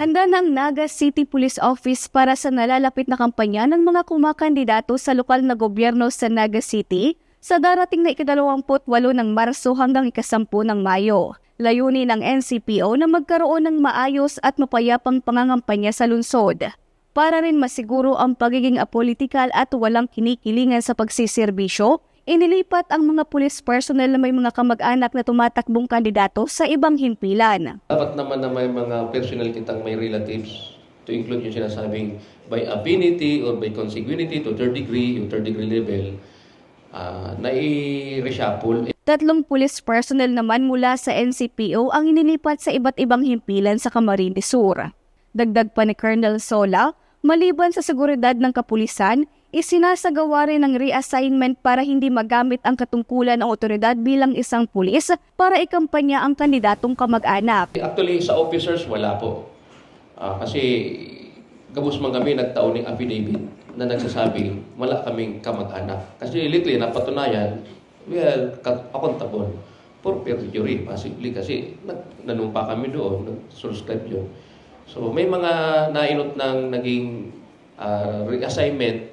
Handa ng Naga City Police Office para sa nalalapit na kampanya ng mga kumakandidato sa lokal na gobyerno sa Naga City sa darating na ikadalawamput walo ng Marso hanggang ikasampu ng Mayo. Layunin ng NCPO na magkaroon ng maayos at mapayapang pangangampanya sa lungsod para rin masiguro ang pagiging apolitikal at walang kinikilingan sa pagsiservisyo, inilipat ang mga police personnel na may mga kamag-anak na tumatakbong kandidato sa ibang himpilan. Dapat naman na may mga personal kitang may relatives to include yung sinasabing by affinity or by consanguinity to third degree, yung third degree level, uh, na i-reshuffle. Tatlong police personnel naman mula sa NCPO ang inilipat sa iba't ibang himpilan sa Camarines Sur. Dagdag pa ni Colonel Sola, maliban sa seguridad ng kapulisan, isinasagawa rin ng reassignment para hindi magamit ang katungkulan ng otoridad bilang isang pulis para ikampanya ang kandidatong kamag-anak. Actually, sa officers, wala po. Ah, kasi gabos man kami nagtaon ng affidavit na nagsasabi wala kaming kamag-anak. Kasi lately, napatunayan, we are ca- accountable for perjury, possibly. Kasi nanumpa kami doon, nag-subscribe yun. So, may mga nainot ng naging ah, reassignment,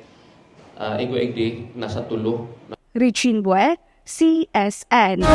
uh, igwa-igdi, nasa tulo, Richin Bue, CSN.